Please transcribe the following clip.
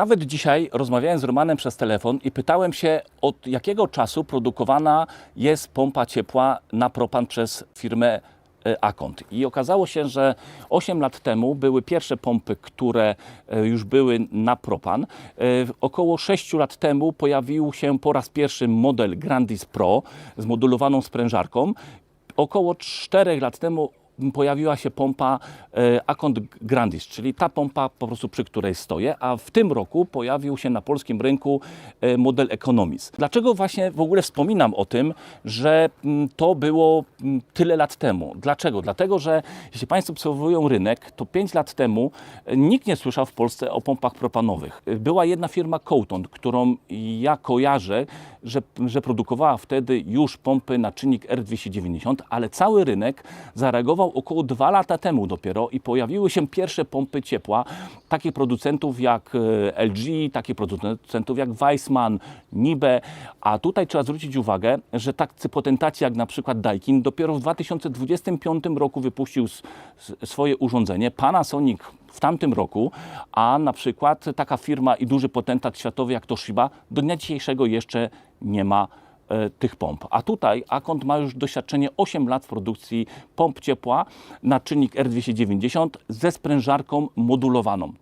Nawet dzisiaj rozmawiałem z Romanem przez telefon i pytałem się, od jakiego czasu produkowana jest pompa ciepła na propan przez firmę e, Akont. I okazało się, że 8 lat temu były pierwsze pompy, które e, już były na propan. E, Około 6 lat temu pojawił się po raz pierwszy model Grandis Pro z modulowaną sprężarką. Około 4 lat temu pojawiła się pompa e, Akont Grandis, czyli ta pompa po prostu przy której stoję, a w tym roku pojawił się na polskim rynku e, model Economis. Dlaczego właśnie w ogóle wspominam o tym, że mm, to było mm, tyle lat temu? Dlaczego? Dlatego, że jeśli Państwo obserwują rynek, to 5 lat temu e, nikt nie słyszał w Polsce o pompach propanowych. Była jedna firma Coaton, którą ja kojarzę, że, że produkowała wtedy już pompy na czynnik R290, ale cały rynek zareagował około dwa lata temu dopiero i pojawiły się pierwsze pompy ciepła takich producentów jak e, LG, takich producentów jak Weissman, Nibe, a tutaj trzeba zwrócić uwagę, że tacy potentaci jak na przykład Daikin dopiero w 2025 roku wypuścił swoje urządzenie, Panasonic w tamtym roku, a na przykład taka firma i duży potentat światowy jak Toshiba do dnia dzisiejszego jeszcze nie ma tych pomp. A tutaj Akont ma już doświadczenie 8 lat w produkcji pomp ciepła na czynnik R290 ze sprężarką modulowaną.